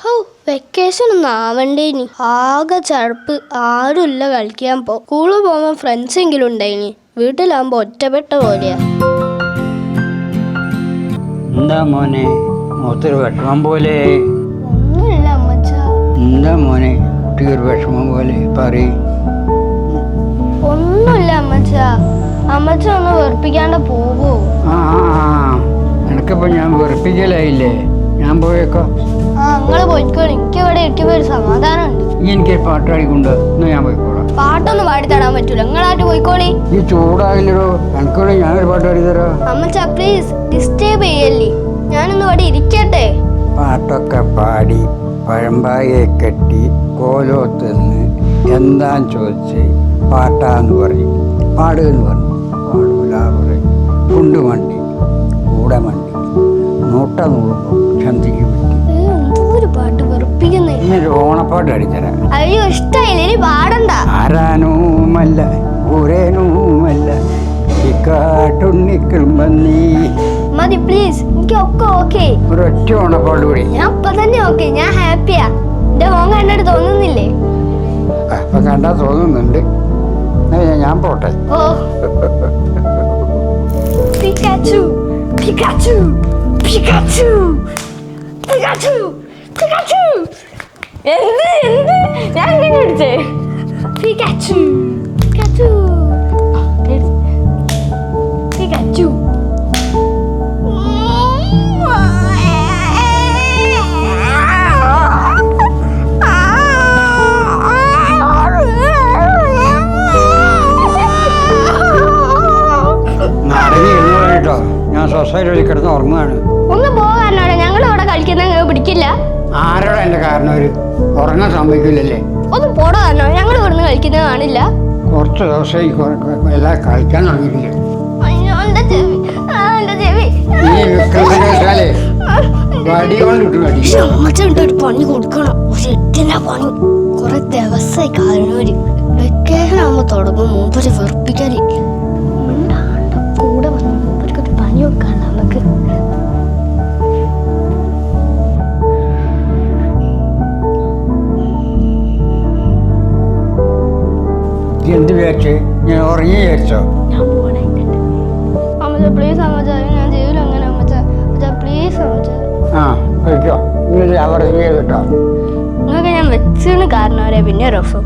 ഹോ വെക്കേഷൻ ഒന്നും ആവണ്ടേനി. ആകെ ചടപ്പ്. ആരുമില്ല കളിക്കാൻ പോ. സ്കൂളിൽ പോകുമ്പോൾ ഫ്രണ്ട്സ് എങ്കിലും ഉണ്ടായിനി. വീട്ടിലാകുമ്പോൾ ഒറ്റപ്പെട്ട പോലെയാ. എന്താ മോനെ? മൂത്തൊരു വിഷമം പോലെ. ഒന്നുമില്ല അമ്മച്ച. എന്താ മോനെ? കുട്ടിക്ക് ഒരു വിഷമം പോലെ പറയും. ഒന്നുമില്ല അമ്മച്ച. അമ്മച്ച ഒന്ന് വെറുപ്പിക്കാണ്ട് പോവോ. ആ ആ, ആ. നിനക്കിപ്പോ ഞാൻ വെറുപ്പിക്കലായില്ലേ? ഞാൻ പോയേക്കോ. ആ പോയിക്കോ എനിക്ക് ഇവിടെ ഇരിക്കുമ്പോ ഒരു സമാധാനം ഉണ്ട് ഈ എനിക്ക് പാട്ട് പാടിക്കൊണ്ട് എന്നാ ഞാൻ പോയിക്കോളാം. പാട്ടൊന്നും പാടി തരാൻ പറ്റൂല. നിങ്ങളായിട്ട് പോയിക്കോളി. ഈ ചൂടായില്ലടോ എനിക്കൂടെ ഞാനൊരു പാട്ട് പാടി തരാം അമ്മച്ച പ്ലീസ് ഡിസ്റ്റേബ് ചെയ്യല്ലേ. ഞാനൊന്ന് ഇവിടെ ഇരിക്കട്ടെ. പാട്ടൊക്കെ പാടി പഴമ്പായെ കെട്ടി കോലോത്തുനിന്ന് എന്താന്ന് ചോദിച്ച് പാട്ടാന്ന് പറയും. പാടുകയെന്ന് പറഞ്ഞു. പാടൂല പറയും. കുണ്ടുമണ്ടി കൂടെ മണ്ടി നൂട്ട നൂറുമ്പോൾ ചന്തിക്ക് പറ്റി ഇന്നൊരു ഓണപ്പാട്ട് അടിത്തരാം അയ്യോ ഇഷ്ടായില്ല? ഇനി പാടണ്ട. ആരാനുമല്ല കാട്ടുണ്ണിക്കിളുമ്പന്നീ മതി പ്ലീസ് എനിക്ക് ഒക്കെ ഓക്കെ ഒരൊറ്റ ഓണപ്പാട്ട് കൂടി. ഞാൻ ഇപ്പൊ തന്നെ ഓക്കെ ഞാൻ ഹാപ്പിയാ എന്റെ മോൻ കണ്ടിട്ട് തോന്നുന്നില്ലേ? അപ്പൊ കണ്ടാ തോന്നുന്നുണ്ട്. ഞാൻ- ഞാൻ പോട്ടെ. ഓ. Pikachu Pikachu Pikachu Pikachu Pikachu എന്ത് എന്ത്? ഞാൻ എങ്ങനെ അടിച്ചേ പികാച്ചു പികാച്ചു പികാച്ചു ഞാൻ സൊസൈറ്റിയിൽ കിടന്ന് ഉറങ്ങുകയാണ് ഒന്ന് പോകാനോടെ ഞങ്ങൾ ഇവിടെ കളിക്കുന്ന നിങ്ങൾക്ക് പിടിക്കില്ല ആരോടാ എന്റെ കാരണം ഒരു ഉറങ്ങാൻ സംഭവിക്കില്ലല്ലേ? ഒന്ന് പോടാ കാരണം. ഞങ്ങൾ ഇവിടുന്ന് കളിക്കുന്നത് കാണില്ല. കുറച്ച് ദിവസമായി എല്ലാം കളിക്കാൻ തുടങ്ങിയിട്ടില്ല? എന്റെ എന്റെ ഈ വടി അമ്മച്ചുണ്ട് ഒരു പണി കൊടുക്കണം. ഒരു എട്ടിന്റെ പണി. കുറെ ദിവസമായി കാരണവര് വെക്കേഷൻ ആകുമ്പോ തുടങ്ങും മൂപ്പര് വെറുപ്പിക്കൽ എന്ത് വിചാരിച്ച്? ഞാൻ ഉറങ്ങി വിചാരിച്ചോ? ഞാൻ പോണേ അമ്മച്ച പ്ലീസ് അമ്മച്ച ഞാൻ ചെയ്യൂല അങ്ങനെ അമ്മച്ച. അമ്മച്ച പ്ലീസ് അമ്മച്ച. ആ വെക്കോ. അവിടെ കേട്ടോ. നിങ്ങൾക്ക് ഞാൻ വെച്ചാണ് കാരണവരെ പിന്നെ രസം